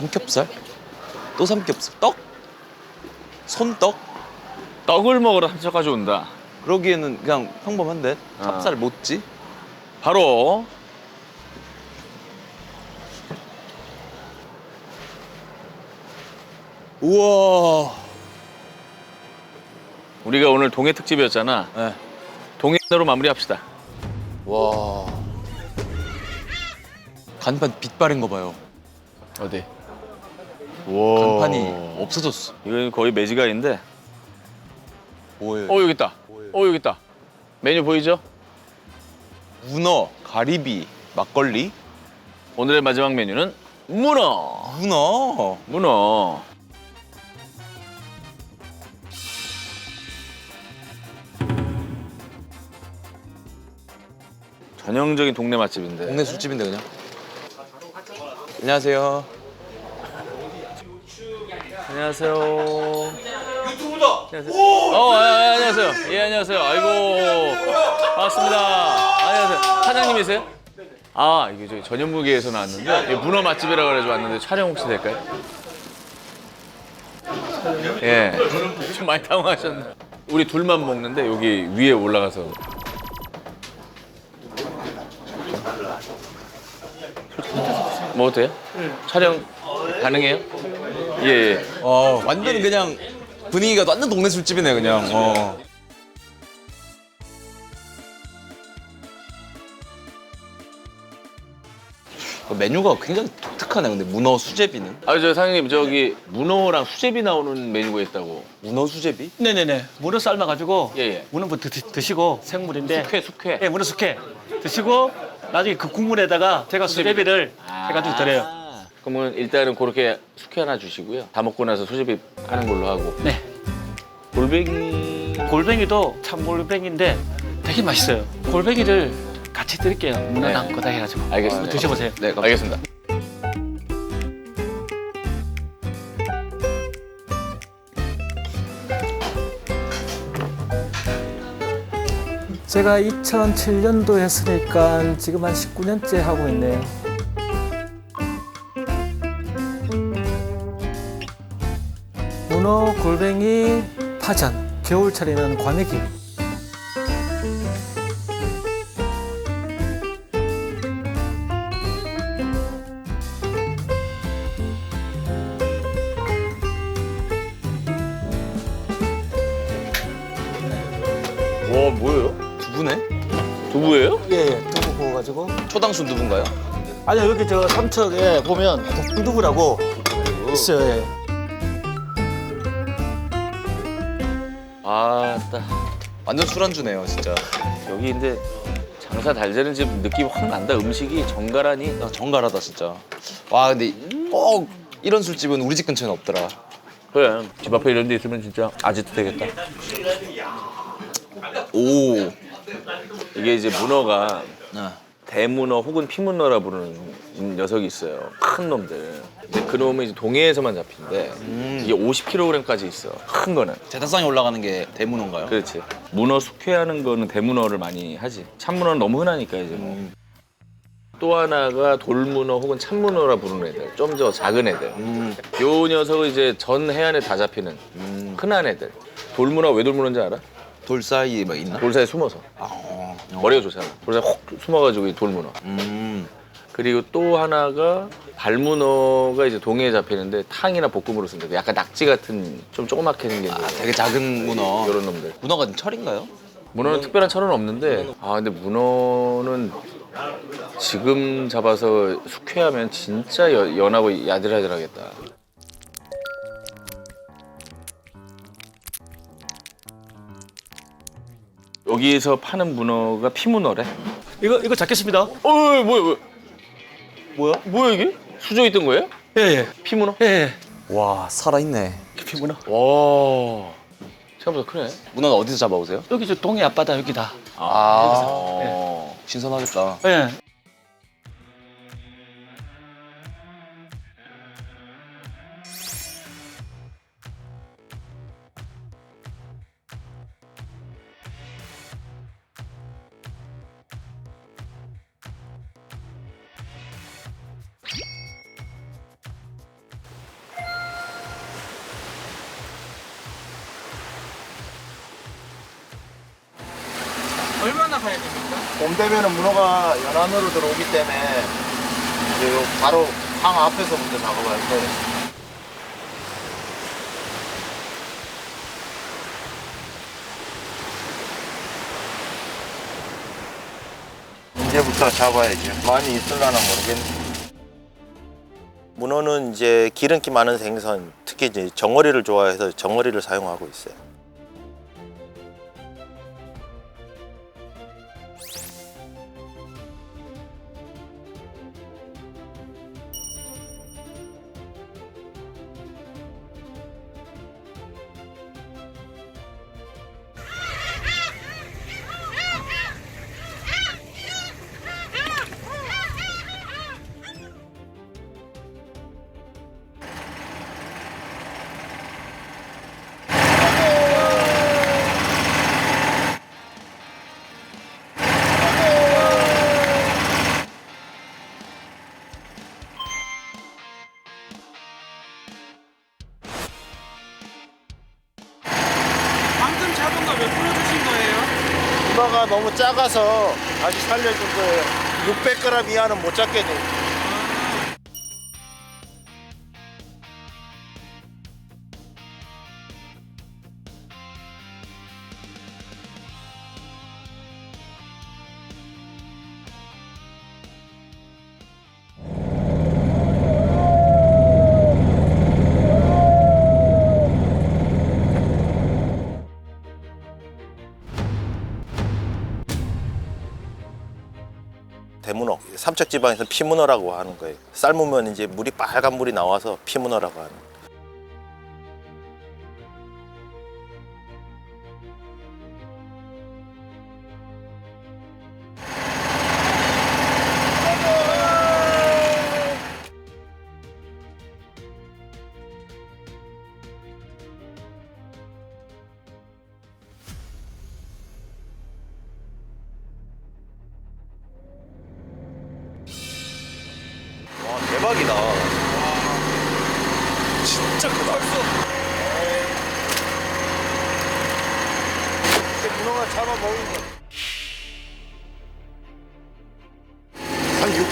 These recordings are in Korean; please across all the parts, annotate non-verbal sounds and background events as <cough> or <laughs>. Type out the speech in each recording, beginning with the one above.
삼겹살? 또 삼겹살? 떡? 손떡? 떡을 먹으러 삼척까지 온다. 그러기에는 그냥 평범한데 아. 찹쌀 못지? 바로 우와 우리가 오늘 동해 특집이었잖아. 네. 동해로 마무리합시다. 와 간판 빛 바른 거 봐요 어디? 와. 간판이 없어졌어 이건 거의 매지가인데. 뭐예요? 어 여기 있다. 어 여기 있다. 메뉴 보이죠? 문어, 가리비, 막걸리 오늘의 마지막 메뉴는 문어. 문어 문어. 전형적인 동네 맛집인데. 동네 술집인데 그냥 안녕하세요 안녕하세요. 유튜브다. 안녕하세요. 어, 아, 아, 안녕하세요. 예, 안녕하세요. 아이고, 반갑습니다. 안녕하세요. 사장님이세요? 아, 이게 저기 전현무계에서 나왔는데 이게 문어 맛집이라 그래가지고 왔는데 촬영 혹시 될까요? 예, 좀 많이 당황하셨네. 우리 둘만 먹는데 여기 위에 올라가서. 뭐 어때요? 촬영 가능해요? 예, 예. 어 완전 그냥 분위기가 완전 동네 술집이네 그냥 어. 그 메뉴가 굉장히 독특하네 근데 문어 수제비는 아, 저 사장님 저기 문어랑 수제비 나오는 메뉴가 있다고. 문어 수제비? 네네네. 문어 삶아가지고 예, 예. 문어부터 드, 드시고 생물인데 숙회, 숙회. 예, 문어 숙회 드시고 나중에 그 국물에다가 제가 수제비를 해가지고 드려요. 아, 그러면 일단은 그렇게 숙회 하나 주시고요. 다 먹고 나서 수제비 하는 걸로 하고. 네. 골뱅이. 골뱅이도 참 골뱅인데 되게 맛있어요. 골뱅이를 같이 드릴게요. 문어랑 네. 거다 해가지고 알겠습니다. 드셔보세요. 네 감사합니다. 알겠습니다. 제가 2007년도 했으니까 지금 한 19년째 하고 있네요. 문어, 골뱅이, 파전, 겨울철에는 과메기. 와, 뭐예요? 두부네? 두부예요? 예, 예, 두부 구워가지고. 초당순 두부인가요? 아니요, 여기 저 삼척에 보면 국두부라고 있어요. 예. 완전 술안주네요 진짜 여기 근데 장사 잘 되는 집 느낌 확 난다. 음식이 정갈하니. 아, 정갈하다 진짜 와 근데 꼭 이런 술집은 우리 집 근처에는 없더라 그래. 집 앞에 이런 데 있으면 진짜 아지트 되겠다. 오 이게 이제 문어가 아, 대문어 혹은 피문어라 부르는 녀석이 있어요. 큰 놈들. 근데 그 놈은 이제 동해에서만 잡힌대. 이게 50kg까지 있어. 큰 거는. 대타상에 올라가는 게 대문어인가요? 그렇지. 문어 숙회하는 거는 대문어를 많이 하지. 참문어는 너무 흔하니까 이제 뭐. 또 하나가 돌문어 혹은 참문어라 부르는 애들. 좀 더 작은 애들. 음, 요 녀석은 이제 전 해안에 다 잡히는 음, 흔한 애들. 돌문어가 왜 돌문어인지 알아? 돌 사이에 막 있나? 돌 사이에 숨어서. 아, 어. 머리가 좋잖아. 돌 사이에 혹 숨어가지고 이 돌문어. 음, 그리고 또 하나가 발문어가 이제 동해에 잡히는데 탕이나 볶음으로 쓴다. 약간 낙지 같은 좀 조그맣게 생긴 아, 되게 작은 문어 이런 놈들. 문어가 철인가요? 문어는 특별한 철은 없는데 아 근데 문어는 지금 잡아서 숙회하면 진짜 여- 연하고 야들야들하겠다. 여기에서 파는 문어가 피문어래. 이거 이거 잡겠습니다. 어 뭐야 뭐야 뭐야? 뭐야 이게? 수저 있던 거예요? 예예. 피문어? 예. 예. 와 살아있네 피문어. 와 생각보다 크네. 문어는 어디서 잡아오세요? 여기 저 동해 앞바다 여기다. 아 신선하겠다 예. 작아야 됩니까? 봄 되면은 문어가 연안으로 들어오기 때문에 이제 요 바로 항 앞에서부터 작업할 거예요. 이제부터 잡아야죠. 많이 있을라나 모르겠네. 문어는 이제 기름기 많은 생선, 특히 이제 정어리를 좋아해서 정어리를 사용하고 있어요. 문어가 너무 작아서 다시 살려준 거예요. 600g 이하는 못 잡게 돼 삼척 지방에서 피문어라고 하는 거예요. 삶으면 이제 물이 빨간 물이 나와서 피문어라고 하는. 거예요.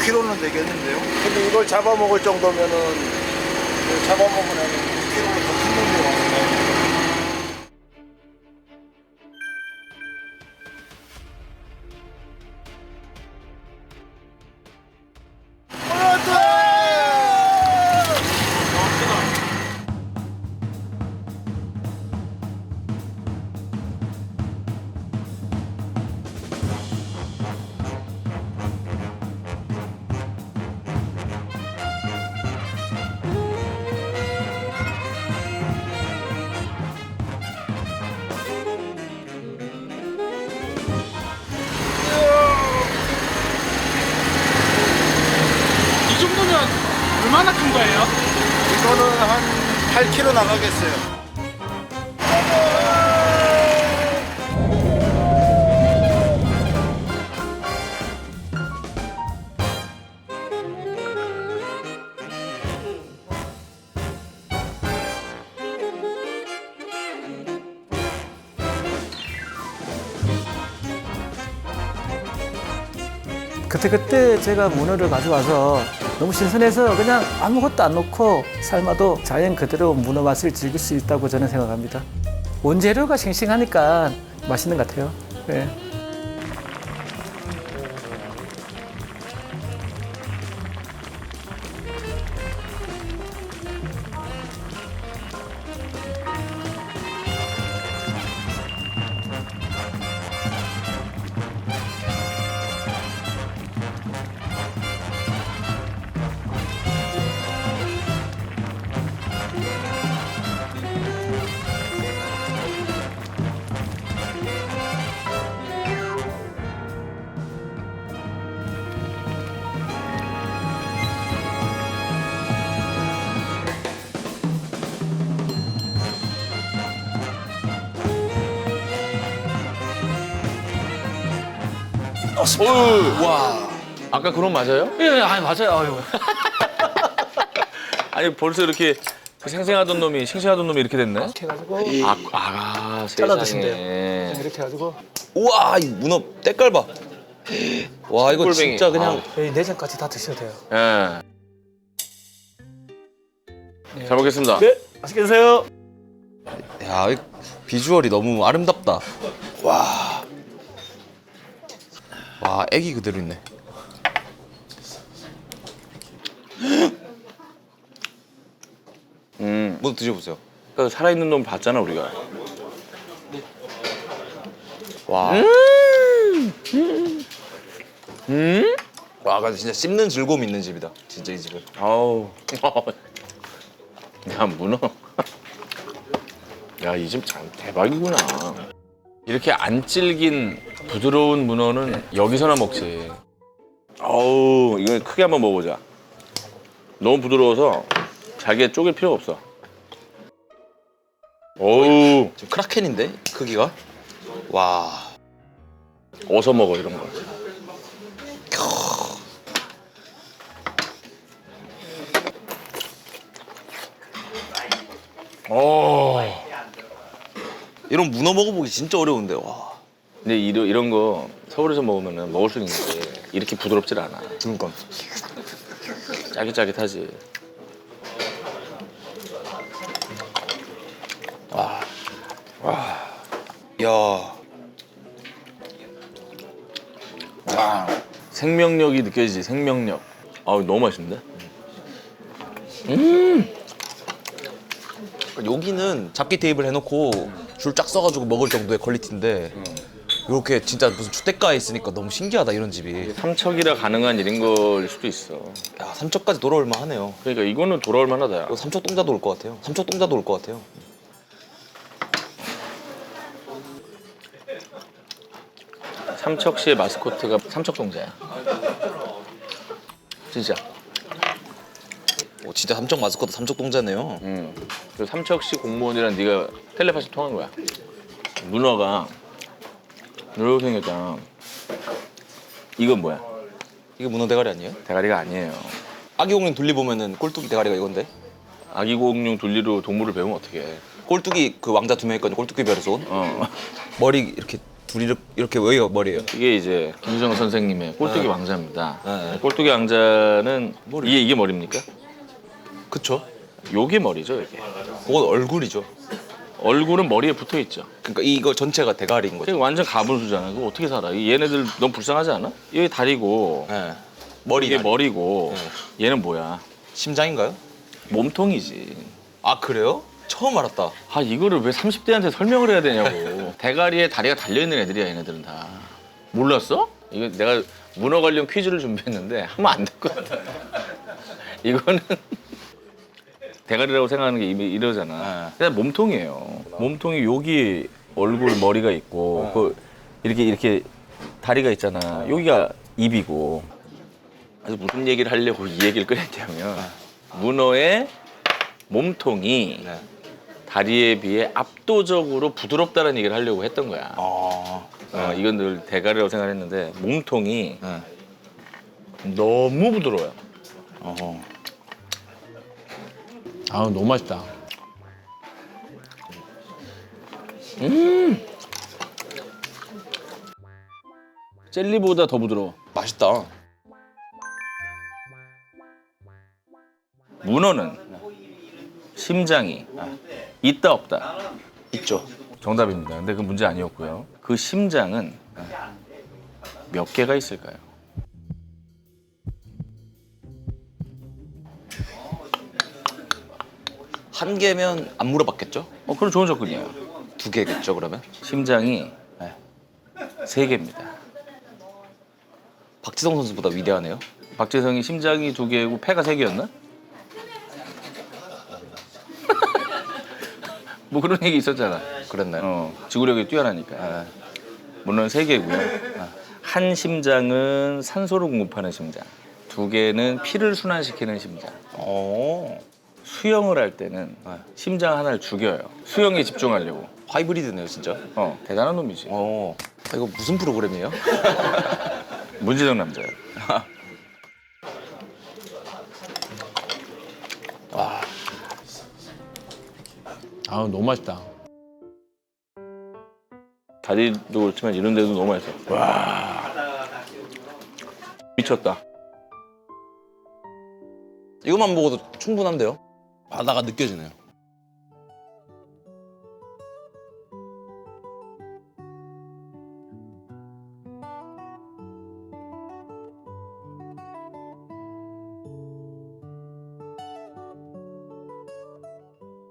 5kg는 되겠는데요? 근데 이걸 잡아먹을 정도면은 잡아먹으면 6kg로 이거는 한 8kg 나가겠어요. 그때그때 제가 문어를 가져와서 너무 신선해서 그냥 아무것도 안 넣고 삶아도 자연 그대로 문어 맛을 즐길 수 있다고 저는 생각합니다. 원재료가 싱싱하니까 맛있는 것 같아요. 네. 어우, 와. 아까 그런 맞아요? 예, 예, 아니 맞아요. 아유. <laughs> 아니 벌써 이렇게 그 생생하던 놈이 싱싱하던 놈이 이렇게 됐네. 이렇게 해가지고 아, 아. 잘라 드신대요. 이렇게 해가지고 우와 이 문어 때깔 봐. 와 이거 꿀뱅이. 진짜 그냥 여기 내장까지 다 드셔도 돼요. 예. 잘 먹겠습니다. 네, 맛있게 드세요. 야 이 비주얼이 너무 아름답다. 와. 와 애기 그대로 있네. 음, 뭐 드셔보세요. 그 살아있는 놈 봤잖아 우리가. 와. 와, 근데 진짜 씹는 즐거움 있는 집이다. 진짜 이 집은. 아우. <laughs> 야 문어. <laughs> 야 이집참 대박이구나. 이렇게 안 질긴 부드러운 문어는 여기서나 먹지. 어우 이거 크게 한번 먹어보자. 너무 부드러워서 잘게 쪼갤 필요가 없어. 어우 지금 크라켄인데 크기가. 와. 어서 먹어 이런 거. 어. 이런 문어 먹어보기 진짜 어려운데. 와. 근데 이런 이런 거 서울에서 먹으면 먹을 수 있는데 이렇게 부드럽질 않아. 그러니까. 짜깃짜깃하지. 야. 생명력이 느껴지지 생명력. 아우 너무 맛있는데? 여기는 잡기 테이블 해놓고 줄 쫙 써가지고 먹을 정도의 퀄리티인데 이렇게 진짜 무슨 주택가에 있으니까 너무 신기하다 이런 집이. 삼척이라 가능한 일인 걸 수도 있어. 야 삼척까지 돌아올 만하네요. 그러니까 이거는 돌아올 만하다. 이거 삼척 동자도 올 것 같아요. 삼척 동자도 올 것 같아요. 삼척시의 마스코트가 삼척동자야. 진짜. 오, 진짜 삼척 마스코트 삼척 동자네요. 음. 그 삼척시 공무원이랑 네가 텔레파시 통한 거야. 문어가 이렇게 생겼잖아. 이건 뭐야? 이게 문어 대가리 아니에요? 대가리가 아니에요. 아기 공룡 둘리 보면은 꼴뚜기 대가리가 이건데. 아기 공룡 둘리로 동물을 배우면 어떡해. 꼴뚜기 그 왕자 두 명 있거든요. 꼴뚜기 별에서 온. 어. 머리 이렇게 둘이 이렇게- 이렇게 여기가 머리예요. 이게 이제 김수정 선생님의 꼴뚜기 왕자입니다. 네, 네. 꼴뚜기 왕자는 머리. 이게 이게 머리입니까? 그쵸? 요게 머리죠, 이게. 그건 얼굴이죠. 얼굴은 머리에 붙어 있죠. 그러니까 이거 전체가 대가리인 거죠. 완전 가분수잖아. 그거 어떻게 살아? 이 얘네들 너무 불쌍하지 않아? 이게 다리고 네. 머리 이게 다리. 머리고 얘는 뭐야? 심장인가요? 몸통이지. 아 그래요? 처음 알았다. 아 이거를 왜 30대한테 설명을 해야 되냐고. <laughs> 대가리에 다리가 달려 있는 애들이야 얘네들은 다. 몰랐어? 이거 내가 문어 관련 퀴즈를 준비했는데 하면 안 될 것 같아. <laughs> 이거는 대가리라고 생각하는 게 이미 이러잖아. 그냥 몸통이에요. 몸통이 여기 얼굴 머리가 있고 그 이렇게 이렇게 다리가 있잖아. 여기가 입이고. 그래서 무슨 얘기를 하려고 이 얘기를 꺼냈냐면 문어의 몸통이 네. 다리에 비해 압도적으로 부드럽다는 얘기를 하려고 했던 거야. 아. 어, 이건 늘 대가리라고 생각했는데 몸통이 네. 너무 부드러워요. 어. 아 너무 맛있다. 음. 젤리보다 더 부드러워. 맛있다. 문어는 심장이 있다 없다. 있죠. 정답입니다. 근데 그 문제 아니었고요. 그 심장은 몇 개가 있을까요? 한 개면 안 물어봤겠죠? 어, 그럼 좋은 접근이에요. 두 개겠죠 그러면? 심장이 네. 세 개입니다. 박지성 선수보다 위대하네요. 박재성이 심장이 두 개고 폐가 세 개였나? <laughs> 뭐 그런 얘기 있었잖아. 그랬나요? 어, 지구력이 뛰어나니까. 물론 세 개고요. 한 심장은 산소를 공급하는 심장. 두 개는 피를 순환시키는 심장. 어. 수영을 할 때는 심장 하나를 죽여요. 수영에 집중하려고. 하이브리드네요 진짜. 어, 대단한 놈이지. 어. 아, 이거 무슨 프로그램이에요? <laughs> 문제적 남자야. <laughs> 아 너무 맛있다. 다리도 그렇지만 이런 데도 너무 맛있어. 와. 미쳤다. 이것만 먹어도 충분한데요? 바다가 느껴지네요.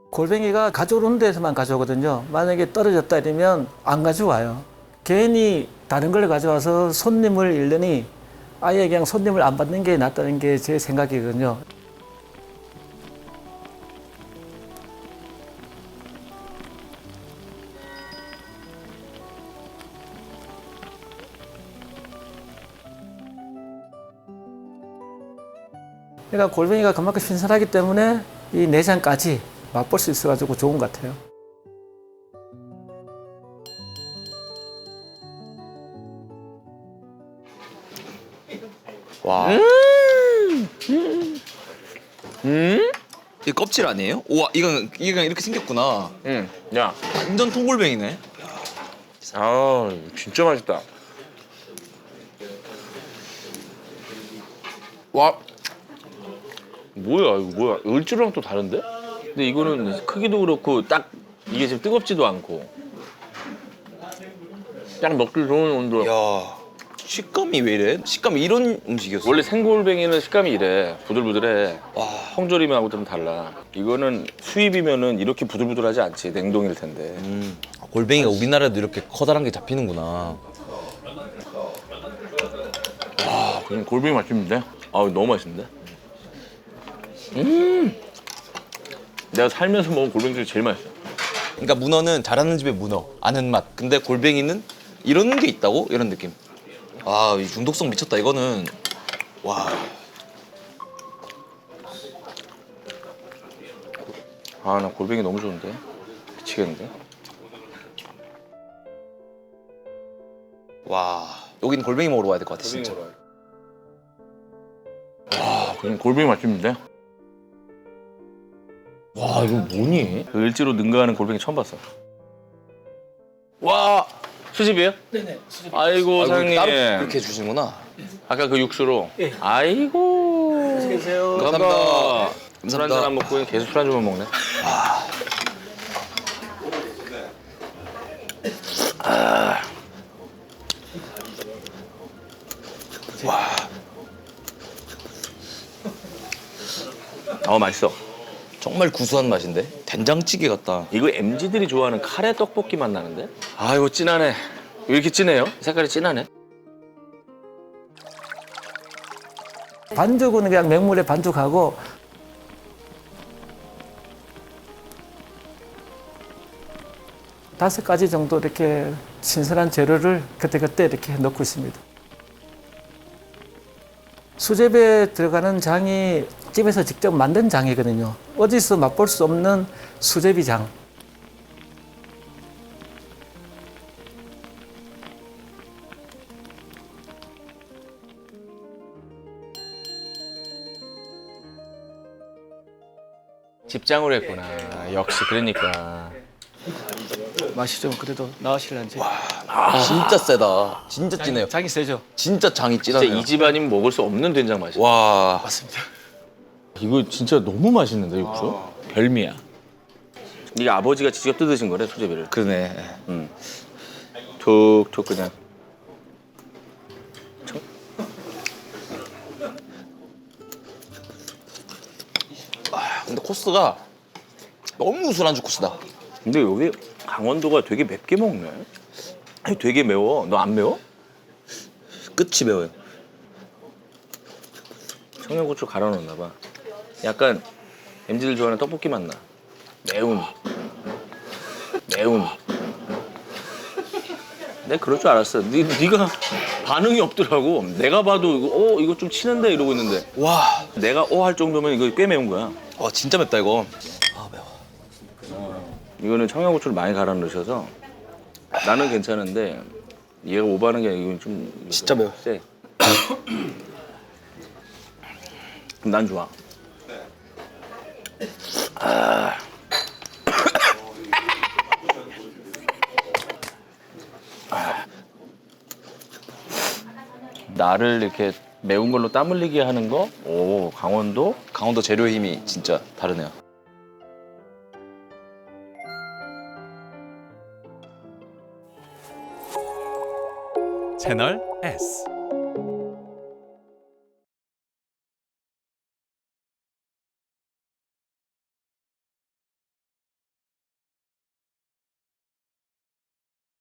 골뱅이가 가져오는 데서만 가져오거든요. 만약에 떨어졌다 이러면 안 가져와요. 괜히 다른 걸 가져와서 손님을 잃느니 아예 그냥 손님을 안 받는 게 낫다는 게 제 생각이거든요. 그러니까 골뱅이가 그만큼 신선하기 때문에 이 내장까지 맛볼 수 있어가지고 좋은 것 같아요. 와. 이 껍질 아니에요? 우와, 이건 이건 이렇게 생겼구나. 응. 야. 완전 통골뱅이네. 아 진짜 맛있다. 와, 뭐야 이거 뭐야 을지로랑 또 다른데? 근데 이거는 크기도 그렇고 딱 이게 지금 뜨겁지도 않고 딱 먹기 좋은 온도. 야, 식감이 왜 이래? 식감이 이런 음식이었어? 원래 생골뱅이는 식감이 이래 부들부들해. 와, 홍조림하고 좀 달라. 이거는 수입이면은 이렇게 부들부들하지 않지 냉동일 텐데. 음, 골뱅이가 우리나라에도 이렇게 커다란 게 잡히는구나. 아 그냥 골뱅이 맛있는데? 아 너무 맛있는데? 음. 내가 살면서 먹은 골뱅이 중에 제일 맛있어. 그러니까 문어는 잘하는 집의 문어, 아는 맛. 근데 골뱅이는 이런 게 있다고? 이런 느낌. 아, 이 중독성 미쳤다. 이거는 와, 아 나 골뱅이 너무 좋은데 미치겠는데 와. 여긴 골뱅이 먹으러 와야 될 것 같아, 진짜. 와 그냥 골뱅이 맛집인데 와, 이거 뭐니? 그 을지로 능가하는 골뱅이 처음 봤어 와 수집이에요? 네네 수집 아이고 사장님 따로 그렇게 해주시는구나. 아까 그 육수로 아이고 계세요. 감사합니다. 술 한 잔 안 먹고 그냥 계속 술 한 잔만 먹네 와. 어 맛있어. 정말 구수한 맛인데? 된장찌개 같다. 이거 MZ들이 좋아하는 카레 떡볶이 맛 나는데? 아 이거 진하네. 왜 이렇게 진해요? 색깔이 진하네. 반죽은 그냥 맹물에 반죽하고 다섯 가지 정도 이렇게 신선한 재료를 그때그때 이렇게 넣고 있습니다. 수제비에 들어가는 장이 집에서 직접 만든 장이거든요. 어디서 맛볼 수 없는 수제비 장. 집장으로 했구나. 역시 그러니까. 맛이 좀 그래도 나으실런지. 진짜 세다. 진짜 진해요. 장이 세죠? 진짜 장이 진짜 진하네요. 이 집안이면 먹을 수 없는 된장 맛이야. 와, 이거 진짜 너무 맛있는데 육수? 별미야. 이게 아버지가 직접 뜯으신 거래 수제비를. 그러네. 응. 툭툭 그냥. 근데 코스가 너무 술안주 코스다. 근데 여기 강원도가 되게 맵게 먹네. 아니 되게 매워. 너 안 매워? 끝이 매워요. 청양고추 갈아 넣었나 봐. 약간 MZ들 좋아하는 떡볶이 맛 나. 매운. 매운. 내가 그럴 줄 알았어. 니, 네가 반응이 없더라고. 내가 봐도 이거, 어 이거 좀 치는데 이러고 있는데 와, 내가 어 할 정도면 이거 꽤 매운 거야. 와 진짜 맵다 이거. 아 매워. 이거는 청양고추를 많이 갈아 넣으셔서 나는 괜찮은데 얘가 오버하는 게 아니고 이건 좀 진짜 매워. 세. 그럼 <coughs> 난 좋아. 아. 나를 이렇게 매운 걸로 땀 흘리게 하는 거? 오, 강원도? 강원도 재료의 힘이 진짜 다르네요. 채널 S